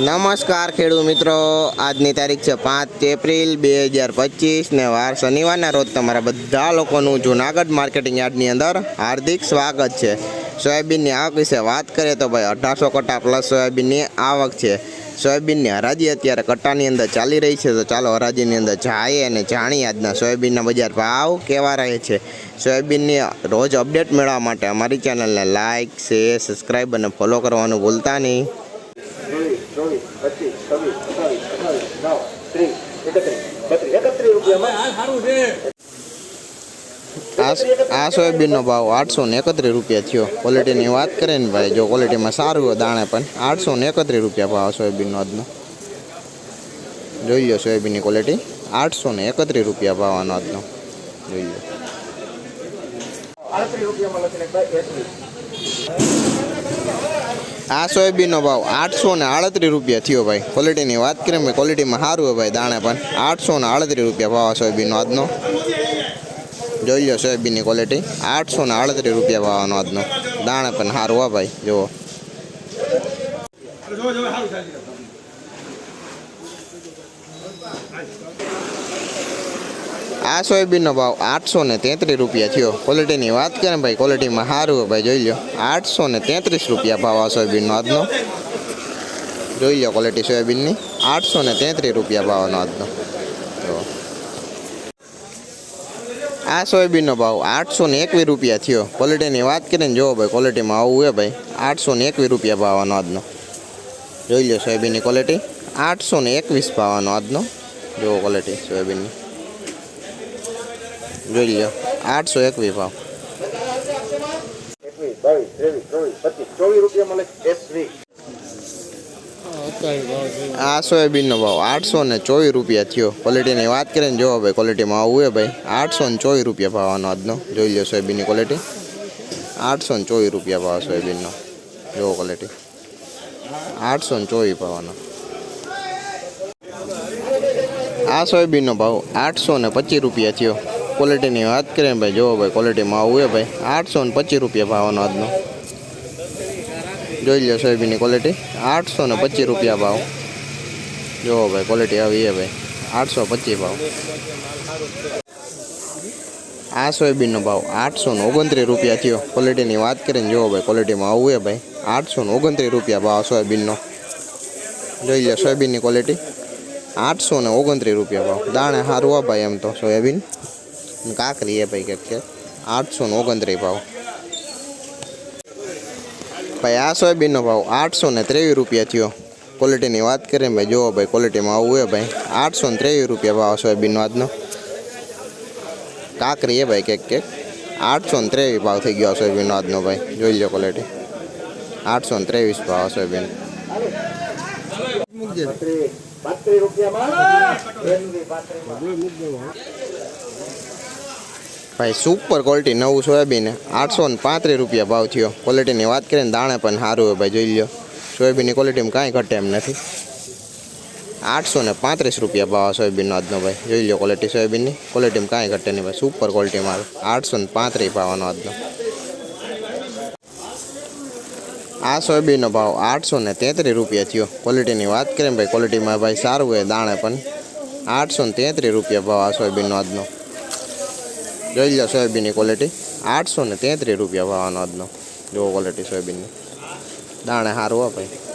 નમસ્કાર ખેડૂત મિત્રો. આજની તારીખ છે પાંચ એપ્રિલ બે હજાર પચીસ ને વાર શનિવારના રોજ તમારા બધા લોકોનું જુનાગઢ માર્કેટિંગ યાર્ડની અંદર હાર્દિક સ્વાગત છે. સોયાબીનની આવક વિશે વાત કરીએ તો ભાઈ અઢારસો કટ્ટા પ્લસ સોયાબીનની આવક છે. સોયાબીનની હરાજી અત્યારે કટ્ટાની અંદર ચાલી રહી છે, તો ચાલો હરાજીની અંદર જાય અને જાણીએ આજના સોયાબીનના બજાર ભાવ કેવા રહે છે. સોયાબીનની રોજ અપડેટ મેળવવા માટે અમારી ચેનલને લાઇક શેર સબસ્ક્રાઈબ અને ફોલો કરવાનું ભૂલતા નહીં. ચોવીસ ચોવીસ પચીસ છવ્વીસ સત્તાવીસ અઠાવીસ નવ ત્રીસ એકત્રીસ બત્રીસ. એકત્રીસ રૂપિયામાં આ આ સોયાબીનનો ભાવ આઠસો ને એકત્રીસ રૂપિયા થયો. ક્વોલિટીની વાત કરીએ ને ભાઈ જો ક્વોલિટીમાં સારું હોય દાણે પણ. આઠસો ને એકત્રીસ રૂપિયા ભાવ સોયાબીનનો આજનો. જોઈ લો સોયાબીનની ક્વોલિટી આઠસો ને એકત્રીસ રૂપિયા ભાવ આનો આજનો. જોઈ લો. રૂપિયામાં લખીને આ સોયાબીનનો ભાવ આઠસો ને આડત્રીસ રૂપિયા થયો ભાઈ. ક્વોલિટીની વાત કરીએ ભાઈ ક્વોલિટીમાં સારું હોય ભાઈ દાણે પણ. આઠસો ને આડત્રીસ રૂપિયા ભાવ આ સોયાબીનનો આજનો. જોઈ લો સોયાબીનની ક્વોલિટી આઠસો ને આડત્રીસ રૂપિયા ભાવનો આજનો. દાણે પણ સારું હોય ભાઈ, જુઓ. આ સોયાબીનનો ભાવ આઠસો ને તેત્રીસ રૂપિયા થયો. ક્વોલિટીની વાત કરે ભાઈ ક્વોલિટીમાં સારું હોય ભાઈ, જોઈ લો આઠસો ને તેત્રીસ રૂપિયા ભાવ આ સોયાબીનનો આજનો. જોઈ લો ક્વોલિટી સોયાબીનની. આઠસો ને તેત્રીસ રૂપિયા ભાવનો આજનો. જો. આ સોયાબીનનો ભાવ આઠસો ને એકવીસ રૂપિયા થયો. ક્વોલિટીની વાત કરીને જુઓ ભાઈ ક્વોલિટીમાં આવું હોય ભાઈ, આઠસો ને એકવીસ રૂપિયા ભાવનો આજનો. જોઈ લો સોયાબીનની ક્વોલિટી આઠસો ને એકવીસ ભાવનો આજનો. જુઓ ક્વોલિટી સોયાબીનની. જોઈ લો આઠસો એકવીસ ભાવ. આ સોયાબીનનો ભાવ આઠસો ને ચોવીસ રૂપિયા થયો. ક્વોલિટીની વાત કરીએ ને જોવો ભાઈ ક્વોલિટીમાં આવું હોય ભાઈ. આઠસો ને ચોવીસ રૂપિયા ભાવનો આજનો. જોઈ લો સોયાબીનની ક્વોલિટી આઠસો ને ચોવીસ રૂપિયા ભાવ સોયાબીનનો. જોવો ક્વોલિટી આઠસો ને ચોવીસ ભાવનો આ સોયાબીનનો ભાવ આઠસો ને પચીસ રૂપિયા થયો. ક્વોલિટીની વાત કરીએ ભાઈ જોવો ભાઈ ક્વોલિટીમાં આવું ભાઈ. આઠસો ને પચીસ રૂપિયા ભાવનો આજનો. જોઈ લો સોયાબીનની ક્વોલિટી આઠસો ને પચીસ રૂપિયા ભાવ. જુઓ ભાઈ ક્વોલિટી આવી છે ભાઈ. આઠસો પચીસ ભાવ. આ સોયાબીનનો ભાવ આઠસો ને ઓગણત્રીસ રૂપિયા થયો. ક્વોલિટીની વાત કરીને જુઓ ભાઈ ક્વોલિટીમાં આવું છે ભાઈ. આઠસો ને ઓગણત્રીસ રૂપિયા ભાવ સોયાબીનનો. જોઈ લો સોયાબીનની ક્વોલિટી આઠસો ને ઓગણત્રીસ રૂપિયા ભાવ. દાણે સારું આ ભાઈ એમ તો, સોયાબીન. કાકરી એ ભાઈ કંઈક છે આઠસો ને ઓગણત્રીસ ભાવ ભાઈ આ સોયાબીનનો ભાવ આઠસો ને ત્રેવીસ રૂપિયા થયો ક્વોલિટીની વાત કરીએ ભાઈ જુઓ ભાઈ ક્વોલિટીમાં આવું હોય ભાઈ આઠસો ને ત્રેવીસ રૂપિયા ભાવ સોયાબીનનો આજનો કાકરી એ ભાઈ કેક કેક આઠસો ને ત્રેવીસ ભાવ થઈ ગયો સોયાબીનનો આજનો ભાઈ જોઈ લો ક્વોલિટી આઠસો ને ત્રેવીસ ભાવ સોયાબીન બત્રીસ બત્રીસ રૂપિયામાં એકવીસ પાંત્રીસમાં ભાઈ સુપર ક્વોલિટી નવું સોયાબીન આઠસો ને પાંત્રીસ રૂપિયા ભાવ થયો. ક્વોલિટીની વાત કરીએ ને દાણે પણ સારું હોય ભાઈ, જોઈ લો સોયાબીનની ક્વોલિટીમાં કાંઈ ઘટે એમ નથી. આઠસો ને પાંત્રીસ રૂપિયા ભાવ સોયાબીનનો આજનો ભાઈ, જોઈ લો ક્વોલિટી સોયાબીનની. ક્વોલિટીમાં કાંઈ ઘટે નહીં ભાઈ સુપર ક્વોલિટી મારો આઠસો ને પાંત્રીસ ભાવનો આજનો. આ સોયાબીનનો ભાવ આઠસો ને તેત્રીસ રૂપિયા થયો. ક્વોલિટીની વાત કરીએ ભાઈ ક્વોલિટીમાં ભાઈ સારું હોય દાણે પણ. આઠસો ને તેત્રીસ રૂપિયા ભાવ આ સોયાબીનનો આજનો. જોઈ લો સોયાબીનની ક્વોલિટી આઠસો ને તેત્રીસ રૂપિયા ભાવનો આજનો. જુઓ ક્વોલિટી સોયાબીનની. દાણે સારું હોય ભાઈ.